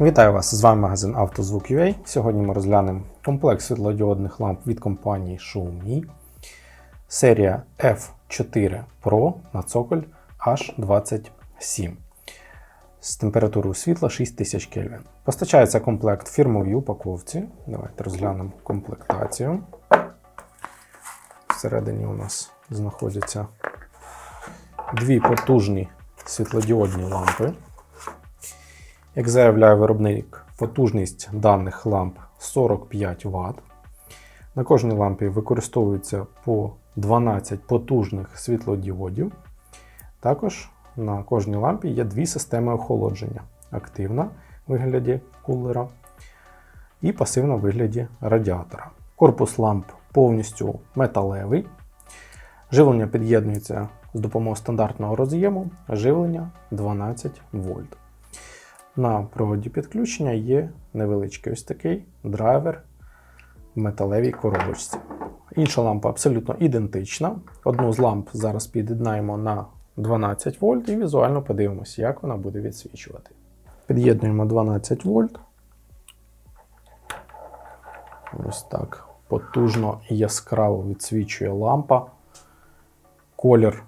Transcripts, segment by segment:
Вітаю вас! З вами магазин «Автозвук.UA». Сьогодні ми розглянемо комплект світлодіодних ламп від компанії Xiaomi. Серія F4 Pro на цоколь H27 з температурою світла 6000 Кельвін. Постачається комплект в фірмовій упаковці. Давайте розглянемо комплектацію. Всередині у нас знаходяться дві потужні світлодіодні лампи. Як заявляє виробник, потужність даних ламп 45 Вт. На кожній лампі використовується по 12 потужних світлодіодів. Також на кожній лампі є дві системи охолодження: активна в вигляді кулера і пасивна в вигляді радіатора. Корпус ламп повністю металевий. Живлення під'єднується з допомогою стандартного роз'єму, живлення 12 вольт. На проводі підключення є невеличкий ось такий драйвер в металевій коробочці. Інша лампа абсолютно ідентична. Одну з ламп зараз під'єднаємо на 12 вольт і візуально подивимося, як вона буде відсвічувати. Під'єднуємо 12 вольт. Ось так потужно і яскраво відсвічує лампа. Колір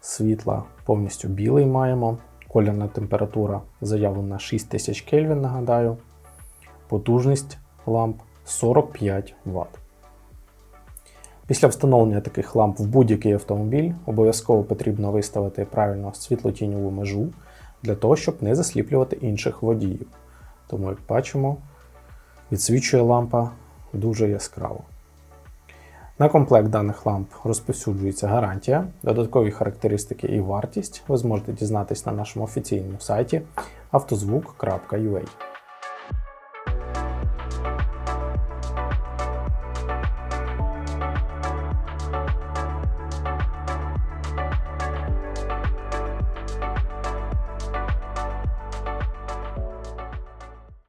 світла повністю білий маємо. Колірна температура заявлена 6000 Кельвін, нагадаю. Потужність ламп 45 Вт. Після встановлення таких ламп в будь-який автомобіль обов'язково потрібно виставити правильно світлотіньову межу для того, щоб не засліплювати інших водіїв. Тому, як бачимо, відсвічує лампа дуже яскраво. На комплект даних ламп розповсюджується гарантія, додаткові характеристики і вартість ви зможете дізнатись на нашому офіційному сайті автозвук.ua.